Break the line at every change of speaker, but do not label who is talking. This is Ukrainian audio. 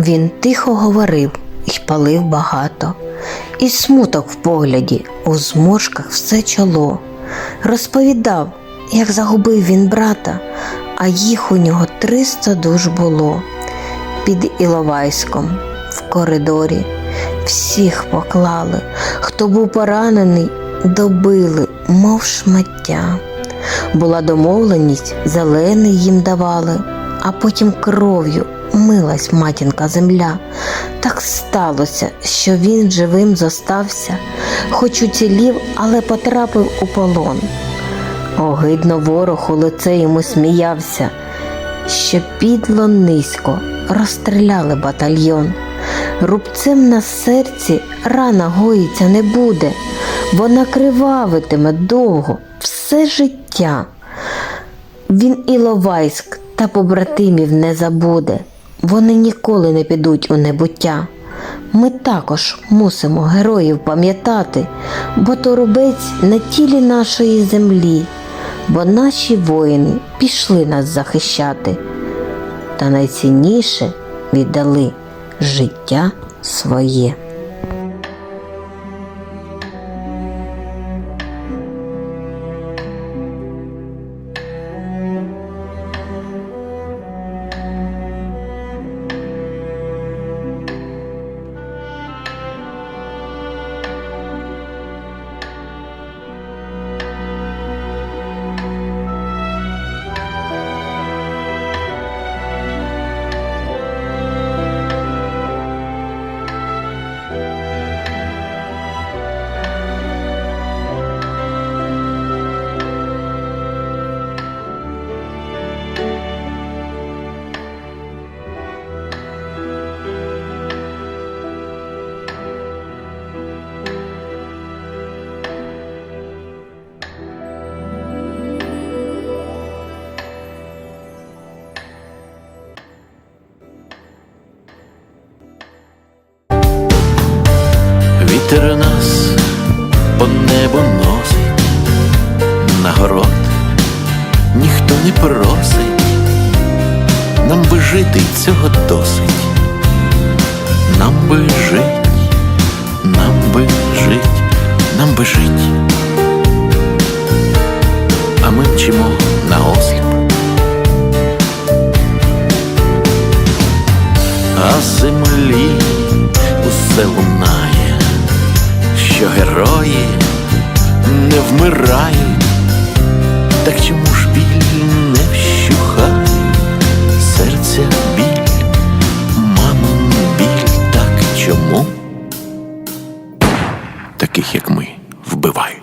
Він тихо говорив і палив багато, і смуток в погляді, у зморшках все чоло. Розповідав, як загубив він брата, а їх у нього триста душ було. Під Іловайськом, в коридорі, всіх поклали, хто був поранений, добили, мов шмаття. Була домовленість, зелений їм давали, а потім кров'ю милась матінка земля. Так сталося, що він живим зостався, хоч уцілів, але потрапив у полон. Огидно ворог у лице йому сміявся, що підло низько розстріляли батальйон. Рубцем на серці рана гоїться не буде, вона кривавитиме довго, все життя. Він Іловайськ та побратимів не забуде, вони ніколи не підуть у небуття. Ми також мусимо героїв пам'ятати, бо то рубець на тілі нашої землі, бо наші воїни пішли нас захищати, та найцінніше віддали життя своє.
Вітер нас по небу носить, на город ніхто не просить, нам би жити цього досить, нам би жить, нам би жить, нам би жить, а ми мчимо на осліп. А землі усе лунає, що герої не вмирають, так чому ж біль не вщухає, серця біль, мамин біль, так чому? Таких як ми вбивають.